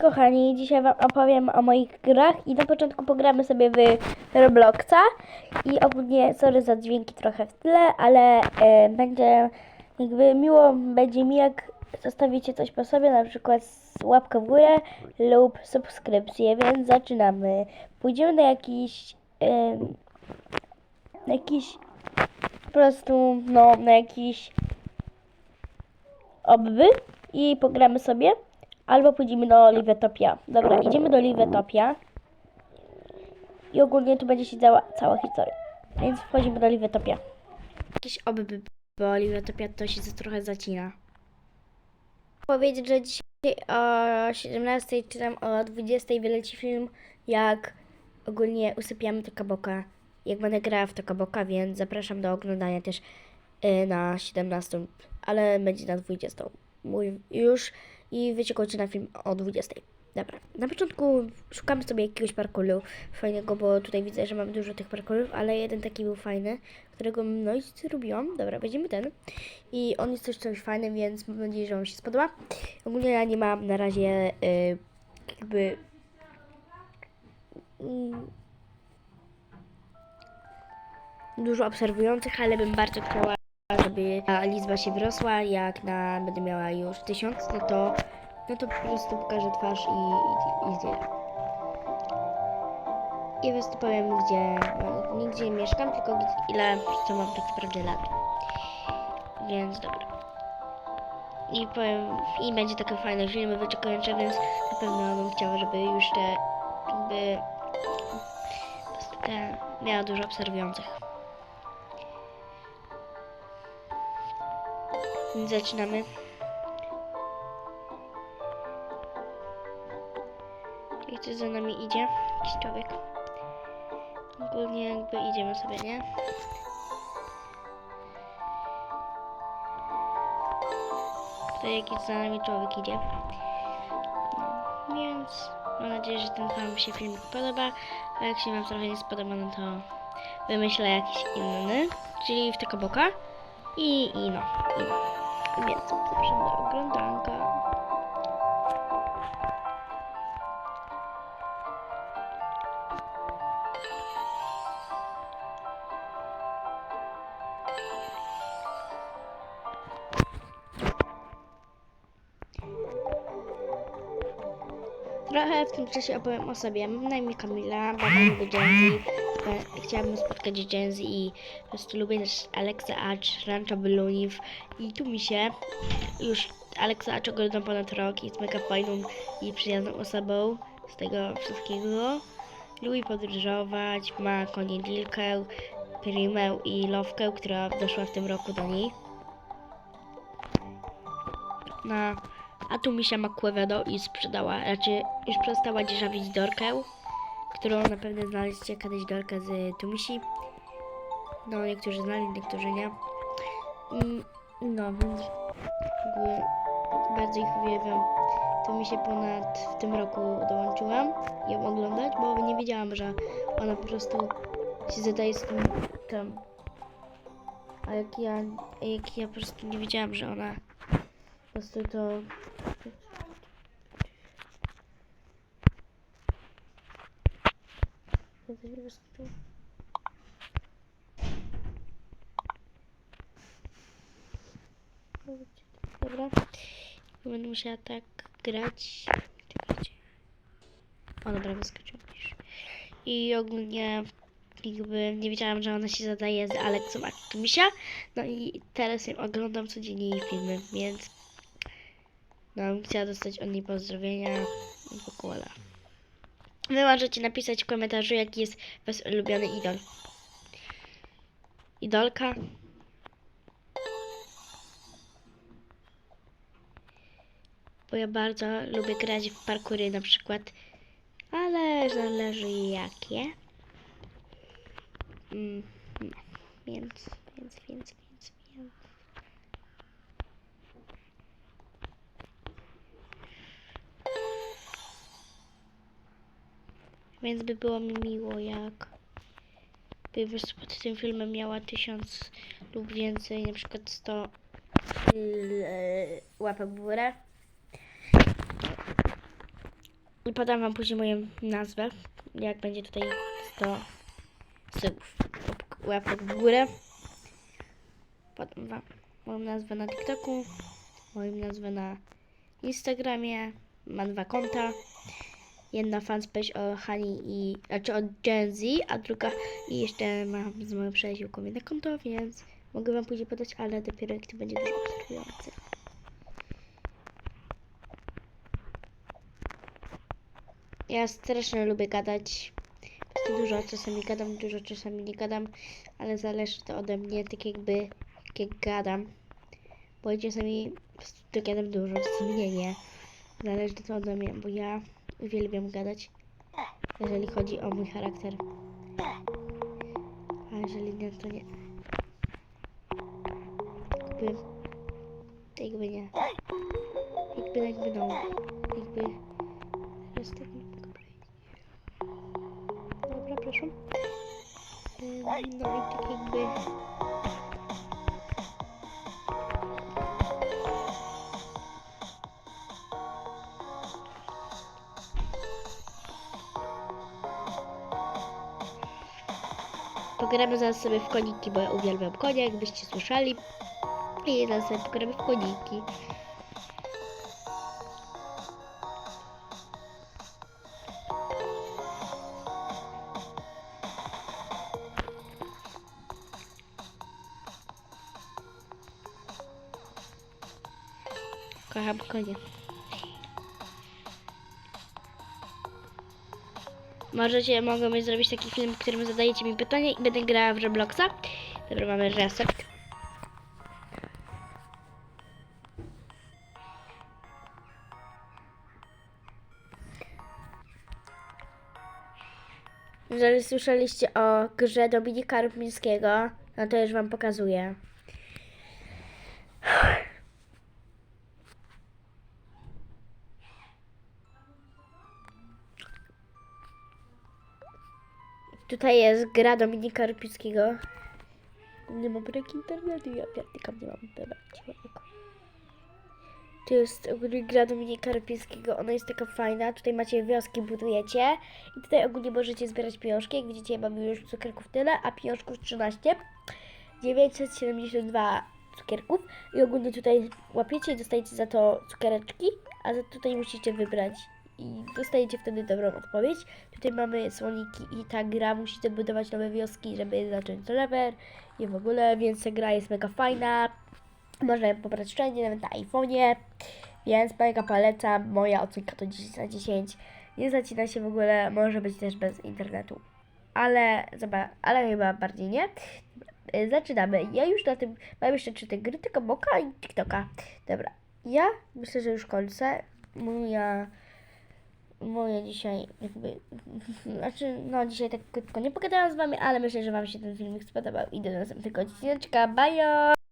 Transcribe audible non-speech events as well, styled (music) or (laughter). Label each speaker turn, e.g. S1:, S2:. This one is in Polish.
S1: Kochani, dzisiaj Wam opowiem o moich grach i na początku pogramy sobie w Robloxa i ogólnie sorry za dźwięki trochę w tle, ale e, będzie jakby miło będzie mi jak zostawicie coś po sobie, na przykład łapkę w górę lub subskrypcję, więc zaczynamy. Pójdziemy na jakiś e, na jakiś po prostu no na jakiś obby i pogramy sobie. Albo pójdziemy do Livetopia. Dobra, idziemy do Livetopia. I ogólnie tu będzie się działa cała historia. Więc wchodzimy do Livetopia. Jakieś obby, bo Livetopia to się trochę zacina. Powiedzieć, że dzisiaj o 17 czy tam o 20 wyleci film, jak ogólnie usypiamy Tokaboka. Jak będę grała w Tokaboka, więc zapraszam do oglądania też y, na 17, ale będzie na 20. Mój już i wyciekujcie na film o 20. Dobra, na początku szukamy sobie jakiegoś parkuru fajnego, bo tutaj widzę, że mam dużo tych parkurów, ale jeden taki był fajny, którego no i zrobiłam. Dobra, weźmiemy ten i on jest też coś fajny, więc mam nadzieję, że Wam się spodoba. Ogólnie ja nie mam na razie y, jakby mm, dużo obserwujących, ale bym bardzo chciała, żeby ta liczba się wyrosła. Jak na, będę miała już tysiąc, no to, no to po prostu pokażę twarz i, i, i tyle. I prostu powiem, gdzie, no, nie gdzie mieszkam, tylko gdzie, ile co mam tak naprawdę lat. Więc dobra. I powiem, i będzie takie fajne filmy wyczekujące, więc na pewno bym chciała, żeby już te, jakby, te, miała dużo obserwujących. Zaczynamy. I ktoś za nami idzie, jakiś człowiek. Ogólnie jakby idziemy sobie, nie? Tutaj jakiś za nami człowiek idzie. No, więc mam nadzieję, że ten Wam się film podoba. A jak się Wam trochę nie spodoba, no to wymyślę jakiś inny. Czyli w tego boka. I, i no. I no. Więc zapraszam do oglądanka. Trochę w tym czasie opowiem o sobie. Mam na imię Kamila, Z. E, Chciałabym spotkać Gen Z i po prostu lubię też Alexa Acz, Rancho Balloonów i tu mi się już Alexa Acz oglądam ponad rok jest mega fajną i przyjazną osobą z tego wszystkiego. Lubi podróżować, ma konie Lilkę, Primę i Lowkę, która doszła w tym roku do niej. Na a tu Misia ma Quevedo i sprzedała, znaczy już przestała dzierżawić Dorkę, którą na pewno znaleźliście kiedyś Dorkę z Tumisi. No, niektórzy znali, niektórzy nie. Mm, No, więc bardzo ich uwielbiam. To mi się ponad w tym roku dołączyłam ją oglądać, bo nie wiedziałam, że ona po prostu się zadaje z tym, tym. A jak ja, jak ja po prostu nie wiedziałam, że ona po prostu to Ja coś wyskoczył. Dobra. Będę musiała tak grać. O dobra, wyskoczył już. I ogólnie jakby nie wiedziałam, że ona się zadaje z Alexą Akimisia. No i teraz ją oglądam codziennie jej filmy, więc no, chciała dostać od niej pozdrowienia i ogóle. Wy możecie napisać w komentarzu, jaki jest wasz ulubiony idol. Idolka. Bo ja bardzo lubię grać w parkury na przykład. Ale zależy jakie. Mm, no. Więc, więc, więc. Więc by było mi miło, jak by pod tym filmem miała tysiąc lub więcej, na przykład 100 yy, łapek w górę. I podam wam później moją nazwę, jak będzie tutaj 100 subów. Łap- Łapek w górę. Podam wam moją nazwę na TikToku, moją nazwę na Instagramie. Mam dwa konta. Jedna fanpage o Hani i, znaczy o Gen Z, a druga i jeszcze mam z moją przyjaciółką jedno konto, więc mogę wam później podać, ale dopiero jak to będzie dużo obserwujący. Ja strasznie lubię gadać. Dużo czasami gadam, dużo czasami nie gadam, ale zależy to ode mnie, tak jakby jak ja gadam. Bo czasami to gadam dużo, czasami nie, nie. Zależy to ode mnie, bo ja uwielbiam gadać, jeżeli chodzi o mój charakter. A jeżeli nie, to nie. Jakby, jakby nie. Jakby, jakby no. Jakby, teraz tak nie mogę. Dobra, proszę. No i tak jakby... Pogramy zaraz sobie w koniki, bo ja uwielbiam konie, jakbyście słyszeli. I zaraz sobie pogramy w koniki. Kocham konie. Możecie, mogę zrobić taki film, w którym zadajecie mi pytania i będę grała w Robloxa. Dobra, mamy reset. Jeżeli słyszeliście o grze Dominika Rupmińskiego, no to już wam pokazuję. Tutaj jest gra Dominika Rupickiego. Nie mam brak internetu, ja pierdykam, nie mam dobra. Tu jest ogólnie gra Dominika Rupickiego, ona jest taka fajna, tutaj macie wioski, budujecie i tutaj ogólnie możecie zbierać pieniążki, jak widzicie mam już cukierków tyle, a pieniążków 13, 972 cukierków i ogólnie tutaj łapiecie i dostajecie za to cukiereczki, a za tutaj musicie wybrać i dostajecie wtedy dobrą odpowiedź. Tutaj mamy słoniki i ta gra musicie budować nowe wioski, żeby zacząć serwer i w ogóle, więc ta gra jest mega fajna. Można pobrać wszędzie, nawet na iPhone'ie, więc mega polecam. Moja ocenka to 10 na 10. Nie zacina się w ogóle, może być też bez internetu. Ale, ale chyba bardziej nie. Y, Zaczynamy. Ja już na tym mam jeszcze trzy te gry, tylko Moka i TikToka. Dobra. Ja myślę, że już kończę. Moja moje dzisiaj jakby, (laughs) znaczy no dzisiaj tak krótko nie pogadałam z Wami, ale myślę, że Wam się ten filmik spodobał i do następnego odcinka, bye!